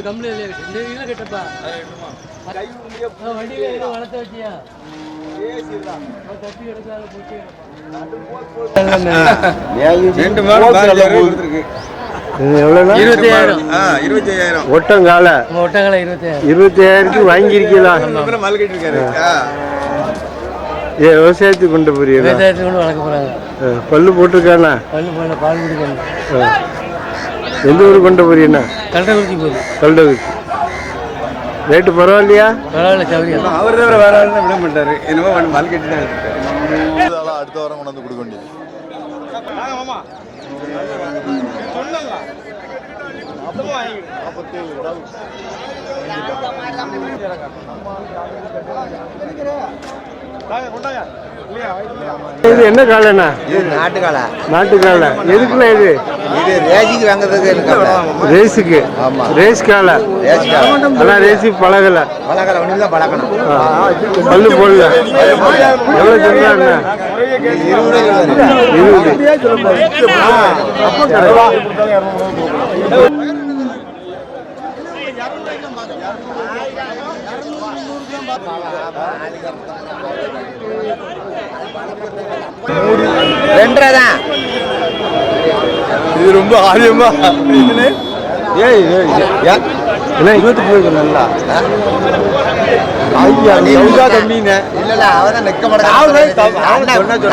இதுல இருக்கு. இந்த இதுல கட்டப்பா. வண்டியில ஏதோ வளர்த்த வச்சியா? போச்சு ரெண்டு இது இருபத்தி ஆயிரம் ஆ இருபத்தி ஐயாயிரம் ஒட்டங்கால நம்ம ஒட்டங்களை இருபத்தி ஆயிரம் இருபத்தி ஆயிரத்துக்கு. ஏ விவசாயத்துக்கு கொண்டு போறீங்களா? விவசாயத்துக்கு கொண்டு வளர்க்க போறாங்க. பல்லு போட்டிருக்காண்ணா பல்லு போல பால் குடிக்கணும். எந்த ஊருக்கு கொண்டு போறீங்கண்ணா? கள்ளக்குறிச்சி போகுது. ரேட்டு பரவாயில்லையா? பரவாயில்ல சௌரியம் அவர் தவிர வேற ஆளுன்னா விட மாட்டாரு. என்னமோ இருக்காரு. இதெல்லாம் அடுத்த வாரம் கொண்டு வந்து கொடுக்க வேண்டியது. இது என்ன காலைண்ணா இது நாட்டுக்கால நாட்டு காலை எதுக்குள்ள இது இது ரேஜிக்கு வாங்குறதுக்கு ரேஸுக்கு ஆமா. ரேஸ் காலை ரேஸ் காளை. ஆனால் ரேஸுக்கு பழகலை பழக்கால ஒன்று தான் பழக்கணும் ஆ. பல்லு போடல எவ்வளோ சொல்றாங்க இருபது இருபது ரெண்டரை தான் இது ரொம்ப ஆரியமா ஏய் ஏய் ஏய். என்ன இருபத்தி போயிருக்கு நல்லா ஐயா எவ்வளோ கம்மிங்க இல்ல இல்ல அவதான் நிக்க மாட்டாங்க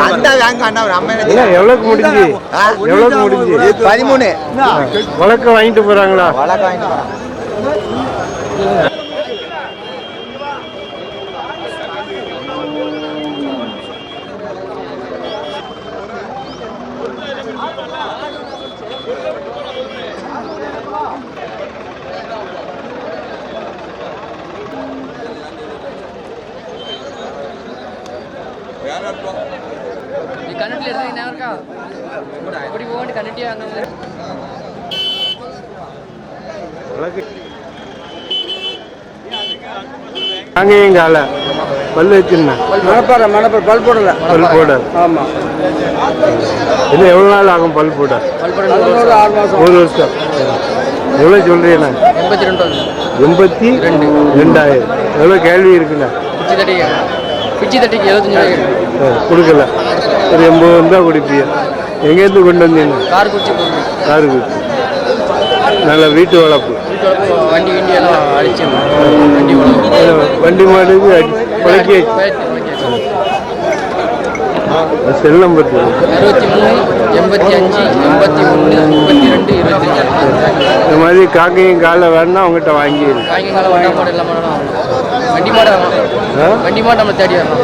அண்ணா வாங்க அண்ணா ஒரு அம்மா என்ன எவ்வளோக்கு முடிஞ்சு? ஆ? எவ்வளோக்கு முடிஞ்சு? பதிமூணு. வழக்க வாங்கிட்டு போறாங்களா? வழக்கு வாங்கிட்டு போறான். எடுத்தீங்கன்னா இருக்கா இப்படி காலை பல்லு வச்சுருந்தேன் மணப்பாறை மணப்பாறை பல் போடல. பல் போட ஆமா. இன்னும் எவ்வளோ நாள் ஆகும் பல் போட? ஆறு மாசம். ஒரு வருஷம். எவ்வளோ சொல்றீங்கண்ணா எண்பத்தி ரெண்டு. எண்பத்தி ரெண்டு. ரெண்டாயிரம். எவ்வளோ கேள்வி இருக்குண்ணா? பிச்சி தட்டி பிச்சி தட்டிக்கு எழுபத்தஞ்சு கொடுக்கல. ஒரு எண்பது வந்தால் கொடுப்பீங்க எங்கேருந்து கொண்டு வந்தீங்க? கார் குச்சி போடுறோம் காரு குச்சி நல்ல வீட்டு வளர்ப்பு வண்டி கிண்டி எல்லாம் அடிச்சு வண்டி வண்டி அடி- பழக்கி செல் நம்பர் அறுபத்தி மூணு எண்பத்தி அஞ்சு எண்பத்தி ஒன்று முப்பத்தி ரெண்டு இந்த மாதிரி காக்கையும் காலை வேணா அவங்ககிட்ட வண்டா மாடு மாடு வாங்கலாம். வண்டி மாடு வாங்கலாம் ஆ? வண்டி மாடு நம்ம தேடி வரலாம்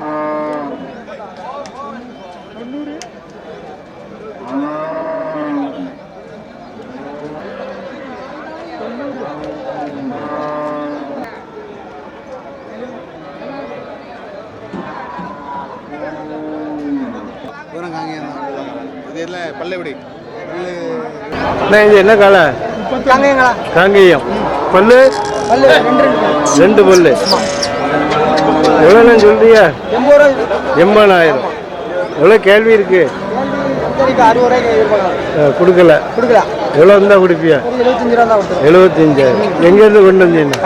ஆ. தூரம் காங்கேயம் இது என்ன காலை? காங்கேயம். பல்லு? ரெண்டு பல்லு. எவ்வளோண்ணா சொல்றியா எண்பதாயிரம். எவ்வளோ கேள்வி இருக்கு? கொடுக்கல. எவ்வளோ இருந்தால் கொடுப்பியா? எழுபத்தஞ்சாயிரம் எங்கேருந்து கொண்டு வந்தீங்க?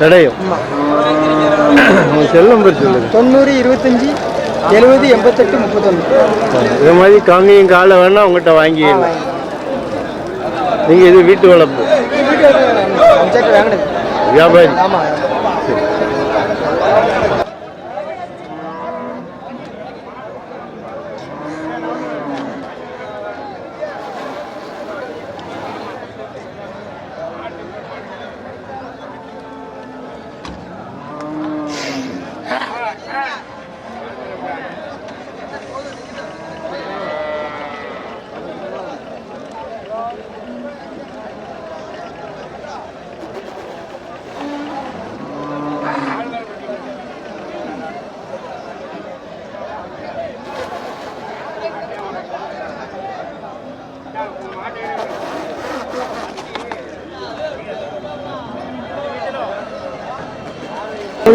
கடையம். செல் நம்பர் சொல்லுங்க. தொண்ணூறு இருபத்தஞ்சி எழுபது எண்பத்தெட்டு முப்பத்தொன்று இது மாதிரி காங்கேயம் காலை வேணா உங்கள்கிட்ட வாங்கிக்கலாம் நீங்கள் இது வீட்டு வளர்ப்பு. வியாபாரி. ஆமாம்.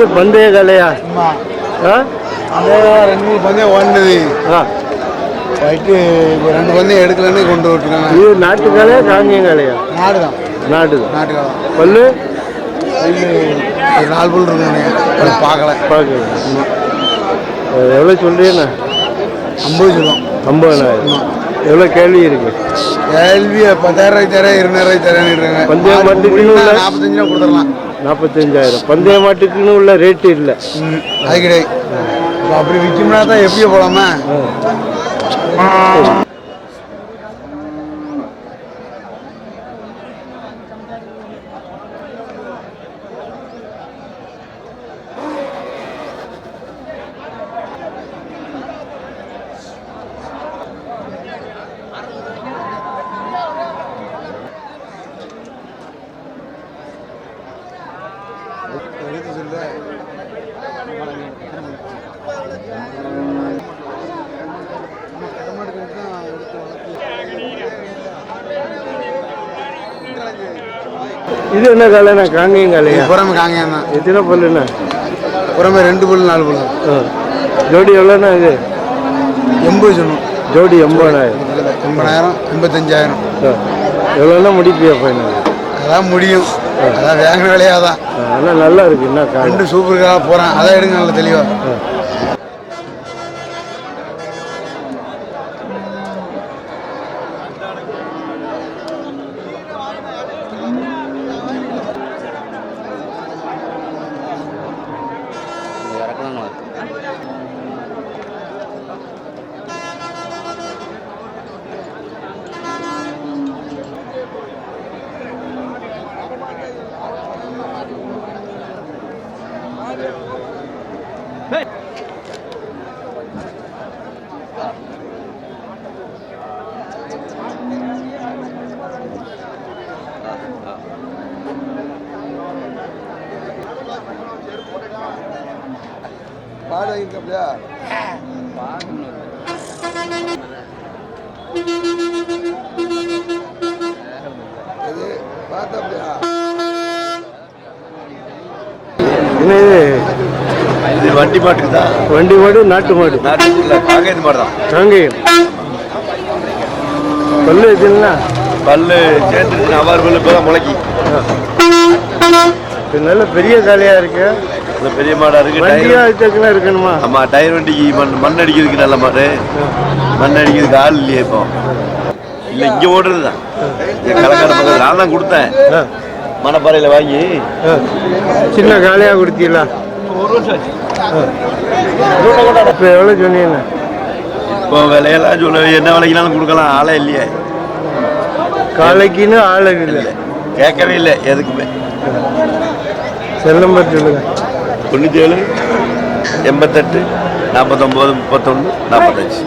இது பந்தய கலையா ரெண்டு மூணு பந்தயம் ஓடுனது. போயிட்டு ரெண்டு பந்தயம் எடுக்கலன்னு கொண்டு விட்டுருக்காங்க இது நாட்டு கலையா காங்கியம் கலையா நாடு தான் நாட்டு தான் நாட்டுக்காக பல்லு இது ஒரு நாலு புல் இருக்குங்க பார்க்கல. பார்க்கலாம் எவ்வளோ சொல்றீங்கண்ணா ஐம்பது சொல்லுவோம். ஐம்பதாயிரம். எவ்வளோ கேள்வி இருக்கு? கேள்வி பத்தாயிரம் தரேன் இருநூறு ரூபாய்க்கு தரேன்னு இருக்காங்க? நாற்பத்தஞ்சு ரூபா கொடுத்துடலாம். நாற்பத்தஞ்சாயிரம் பந்தய மாட்டுக்குன்னு உள்ள ரேட்டு இல்லை. அது கிடையாது அப்படி விற்கும்னா தான் எப்படி போலாமா. இது என்ன கலைண்ணா காங்கியம் கலையா புறமே காங்கியம் தான். எத்தனை பல்லுண்ணா புறமே ரெண்டு புல் நாலு புல். ஆ. ஜோடி எவ்வளோண்ணா இது? எண்பது சொன்னோம். ஜோடி எண்பதாயிரம். எண்பதாயிரம் எண்பத்தஞ்சாயிரம். எவ்வளோண்ணா முடிப்பியா ஃபைனல் அதான் முடியும். அதான் வேங்கின வேலையாக தான் ஆனால் நல்லா இருக்கு என்ன காலம் ரெண்டு சூப்பருக்காக போகிறேன் அதான் எடுங்க நல்ல தெளிவாக பாடு வாங்கிருக்கா பார்த்தாப்லையா என்ன இது வண்டி மாட்டுக்கு தான் வண்டி மாடு நாட்டு மாடு. நாட்டுக்குள்ள காங்கேயத்து மாடு தான் காங்கேயம் பல்லு எதுனா பல்லு சேர்ந்துருச்சு அவ்வாறு பல்லு இப்போ தான் முளைக்கி நல்ல பெரிய காலையா இருக்கு. இந்த பெரிய மாடா இருக்கு வண்டியா டயர் வச்சுக்கலாம் இருக்கணுமா? ஆமா டயர் வண்டிக்கு மண் மண் அடிக்கிறதுக்கு நல்ல மாடு. மண் அடிக்கிறதுக்கு ஆள் இல்லையே இப்போ. இல்லை இங்கே ஓடுறது தான் கலக்கார பக்கத்தில் நான் தான் கொடுத்தேன். மணப்பாறையில் வாங்கி. சின்ன காலையா கொடுத்தீங்களா? ஒரு வருஷம் ஆச்சு. இப்போ எவ்வளோ சொன்னீங்க? இப்போ விலையெல்லாம் சொல்ல என்ன விலைக்குனாலும் கொடுக்கலாம். ஆளே இல்லையே. காலைக்குன்னு ஆளுக்கு இல்லை. கேட்கவே இல்லை. எதுக்குமே. செல் நம்பர் சொல்லுங்க. தொண்ணூற்றி ஏழு எண்பத்தெட்டு நாற்பத்தொம்போது முப்பத்தொன்று நாற்பத்தஞ்சு.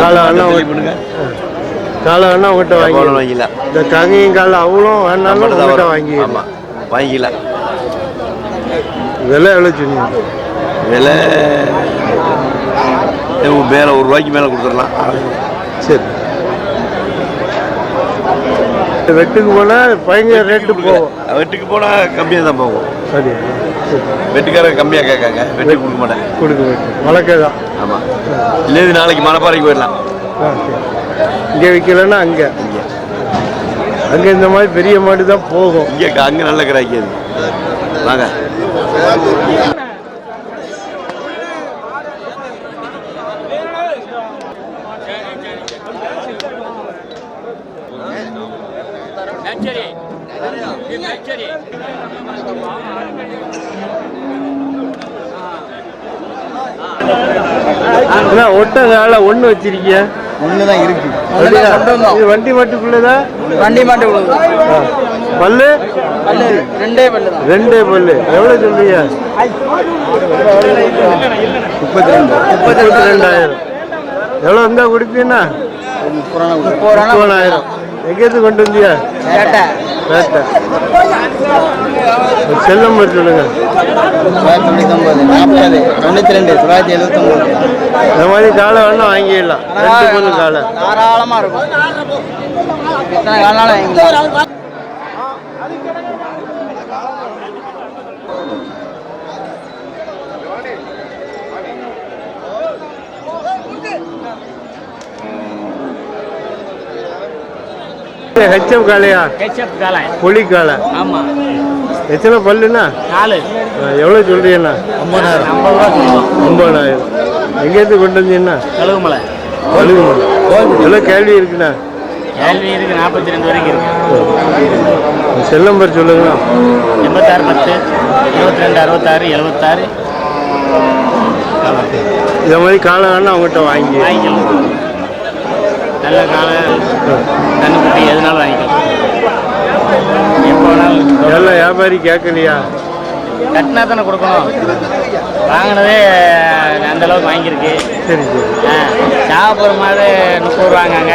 காலை வேணா தெளிவு பண்ணுங்க காலை வேணா உங்கள்கிட்ட வாங்கி வாங்கிக்கலாம் இந்த காங்கையும் காலை அவ்வளோ வேணாலும் உங்கள்கிட்ட. வாங்கி ஆமா வாங்கிக்கலாம் விலை எவ்வளோ சொன்னீங்க? விலை மேலே ஒரு ரூபாய்க்கு மேலே கொடுத்துடலாம். சரி. வெட்டுக்கு போனால் பயங்கர ரேட்டு போகும். வெட்டுக்கு போனால் கம்மியாக தான் போகும். சரி. வெட்டுக்காரங்க கம்மியாக கேட்காங்க. வெட்டுக்கு கொடுக்க மாட்டேன். கொடுக்க வெட்டு. வழக்கை தான். ஆமாம் இல்லை நாளைக்கு மணப்பாறைக்கு போயிடலாம். இங்கே விற்கலன்னா அங்கே. இங்கே. அங்கே இந்த மாதிரி பெரிய மாடு தான் போகும். இங்கே அங்கே நல்ல கிராக்கி அது. வாங்க. ஒட்ட காலை ஒன்று வச்சிருக்கிய? ஒன்று தான் இருக்கு இது வண்டி மாட்டுக்குள்ளதா? வண்டி மாட்டு விழுது ஆ. பல்லு? ரெண்டே பல்லு ரெண்டே பல்லு. எவ்வளோ சொல்றீங்க? முப்பத்தி ரெண்டு முப்பத்தி ரெண்டாயிரம் எவ்வளோ இருந்தால் கொடுப்பீங்கன்னா முப்பதாயிரம் எங்கேருந்து கொண்டு வந்தியா பேட்டை. செல் நம்பர் சொல்லுங்க. நாற்பது தொண்ணூற்றி ரெண்டு தொள்ளாயிரத்தி எழுபத்தொம்பது இந்த மாதிரி காலை வேணா வாங்கிடலாம். ரெண்டு காலை. தாராளமாக இருக்கும். எத்தனை காலனாலும் வாங்கிக்கலாம். ஹெச்எப் காளையா? கெச்சப் காலை புலி காளை. ஆமாம் எத்தனை பல்லுண்ணா? நாலு. எவ்வளோ சொல்றீங்கண்ணா? ஐம்பதாயிரம். ஐம்பது ரூபா சொல்லுவோம். ஒம்பதாயிரம் எங்கேருந்து கொண்டு வந்தீங்கண்ணா? கழுகுமலை. வலுகுமலை எவ்வளோ கேள்வி இருக்குண்ணா? கேள்வி இருக்கு நாற்பத்தி ரெண்டு வரைக்கும் இருக்கு. செல் நம்பர் சொல்லுங்கண்ணா. எண்பத்தாறு பத்து இருபத்தி ரெண்டு அறுபத்தாறு எழுபத்தாறு. இந்த மாதிரி காலை வேணா அவங்ககிட்ட வாங்கி. வாங்கிக்கலாம். நல்ல காலை கண்ணுக்குட்டி எதுனாலும் வாங்கிக்கலாம். எப்போ வேணாலும் எல்லாம் வியாபாரி கேட்கலையா? கட்டினா தானே கொடுக்கணும். வாங்கினதே அந்த அளவுக்கு வாங்கியிருக்கு. சரி சாப்பிட்ற மாதிரி முப்பது ரூபாங்காங்க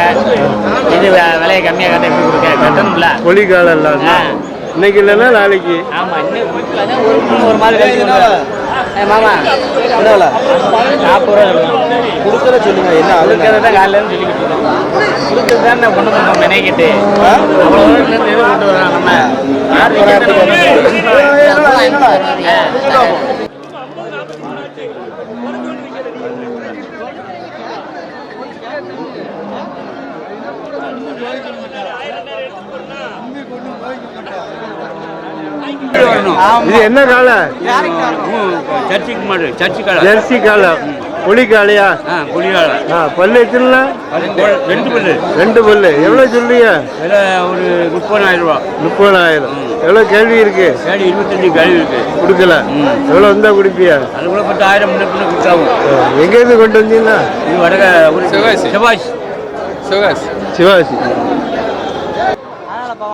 இது விலையை கம்மியாக கட்ட எப்படி கொடுக்க? கட்டணும்ல. புலி காலை எல்லாம் ஆ. இன்னைக்கு இல்லைன்னா நாளைக்கு. ஆமாம் இன்னும் ஒரு மாதிரி கழிச்சு மாமா நாற்பது ரூபா கொடுக்கற சொல்லுங்க என்ன கொடுக்கறத காலையில சொல்லிக்கிட்டு இருக்கோம். கொடுக்கறது தான் நான் கொண்டு வந்தோம். மெனைக்கிட்டு அவ்வளோ கொண்டு வரோம் நம்ம இது என்ன காலை? சர்ச்சுக்கு மாடு சர்ச்சு கடை ஜெர்சி காலை. புலி காளையா? ஆ குடிகால ஆ பல்லு எத்தனை ரெண்டு பல்லு. ரெண்டு பல்லு. எவ்வளோ சொல்றீங்க? ஒரு முப்பதாயிரம் ரூபா. முப்பதாயிரம். எவ்வளோ கேள்வி இருக்கு? ஏழு இருபத்தஞ்சு கழிவு இருக்கு. கொடுக்கல. எவ்வளோ வந்தா குடிப்பியா? அது கூட பத்தாயிரம் முன்ன பின்ன கொடுத்தாவும். எங்கேருந்து கொண்டு வந்தீங்கன்னா இது வடக ஒரு செவ்வாய் சிவாசி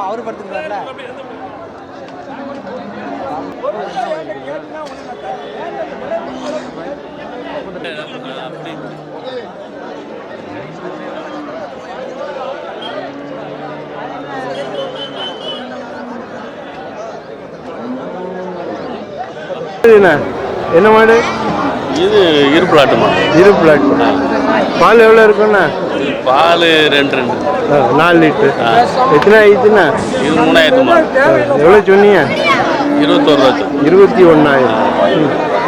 அவர் படுத்துக்கிறாருல என்ன? மாடு? இது இருப்பிலாட்டுமா இரு பிளாட் பால் எவ்வளோ இருக்குண்ணா பால் ரெண்டு ரெண்டு. நாலு லிட்டரு. எத்தனை ஆயிடுச்சுண்ணா? இது மூணாயிரத்துமா? எவ்வளோ சொன்னீங்க? இருபத்தோரு ரூபா இருபத்தி ஒன்றாயிரம்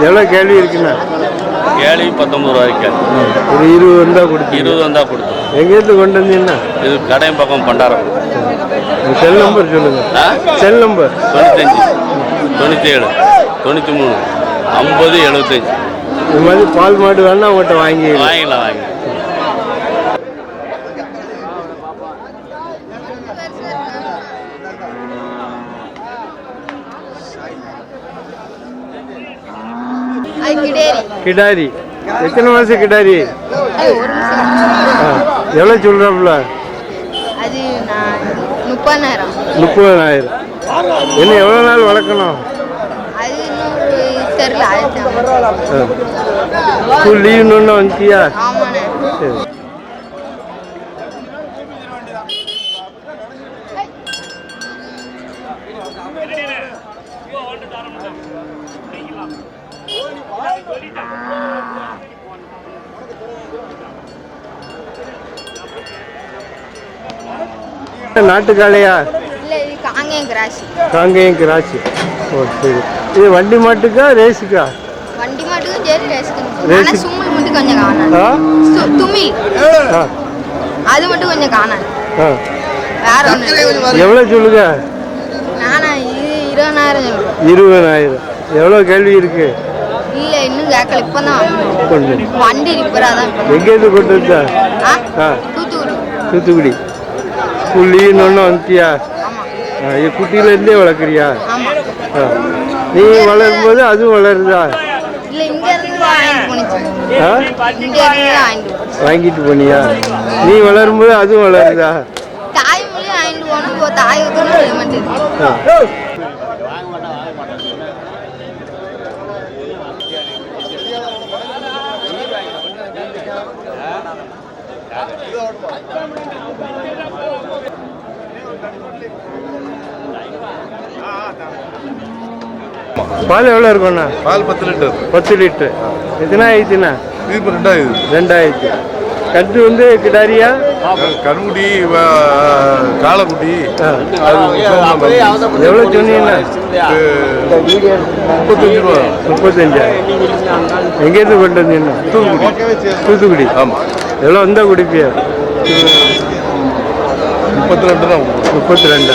எவ்வளோ கேள்வி இருக்குண்ணா? கேள்வி பத்தொம்பது ரூபாய்க்கு ஒரு இருபது வந்தால் கொடுத்தீங்க. இருபது வந்தா கொடுத்தோம் எங்கேருந்து கொண்டு வந்தீங்கன்னா? இது கடையம் பக்கம் பண்டாரம். செல் நம்பர் சொல்லுங்கள் ஆ? செல் நம்பர் தொண்ணூத்தஞ்சு. தொண்ணூற்றி ஏழு தொண்ணூற்றி மூணு. ஐம்பது எழுபத்தஞ்சு இந்த மாதிரி பால் மாடு வேணா அவங்ககிட்ட வாங்கி வாங்கிக்கலாம் வாங்கி கிடேரி. எத்தனை மாதம் கிடாரி? எவ்வளோ சொல்கிறாப்புல அது முப்பதாயிரம். முப்பதாயிரம். என்ன எவ்வளோ நாள் வளர்க்கணும்? ஸ்கூல் லீவ்னு வந்துச்சியா ஆமாண்ணே சரி நாட்டுக்காளையா காங்கேயம் கிராசி. ஓ சரி. இது வண்டி மாட்டுக்கா ரேஸுக்கா? வண்டி மட்டுக்கும் சரி ரேஸ்க்கு. சும்மல் மட்டும் கொஞ்சம் துமில் ஆ? அது மட்டும் கொஞ்சம் காணாது. ஆ. வேற ஒன்று எவ்வளோ சொல்லுங்க? இருபதாயிரம் எவ்வளோ கேள்வி இருக்கு? இல்லை இன்னும் கேட்கல வண்டி தான் எங்கேருந்து கொண்டு வந்தா? தூத்துக்குடி. தூத்துக்குடி. லீவ்னு ஒன்று ஆ இது குட்டியிலேருந்தே வளர்க்குறியா? நீ வளரும்போது அதுவும் வளருதா? வாங்கிட்டு போனியா? நீ வளரும்போது அதுவும் வளருதா? தாய் மொழி வாங்கிட்டு போனோம் தாய் பால் எவ்வளோ இருக்கும்ண்ணா பால் பத்து லிட்டர். பத்து லிட்டரு. எத்தனை ஆயிடுச்சுண்ணா? இது ரெண்டாயிரம் ரெண்டாயிரத்து கட்டு வந்து கிடாரியா? கருங்குடி காலக்குடி. எவ்வளோ சொன்னீங்கண்ணா? முப்பத்தஞ்சு ரூபா. முப்பத்தஞ்சாயிரம் எங்கேருந்து கொண்டு வந்தீங்கண்ணா? தூத்துக்குடி. தூத்துக்குடி. ஆமாம் எவ்வளோ வந்தால் குடிப்பியா? முப்பத்தி ரெண்டு தான். முப்பத்தி ரெண்டு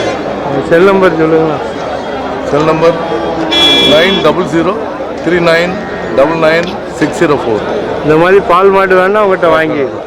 செல் நம்பர் சொல்லுங்களா cell number nine double zero three nine double nine six zero four இந்த மாதிரி பால் மாடு வேணா உங்கள்கிட்ட வாங்கிக்கலாம்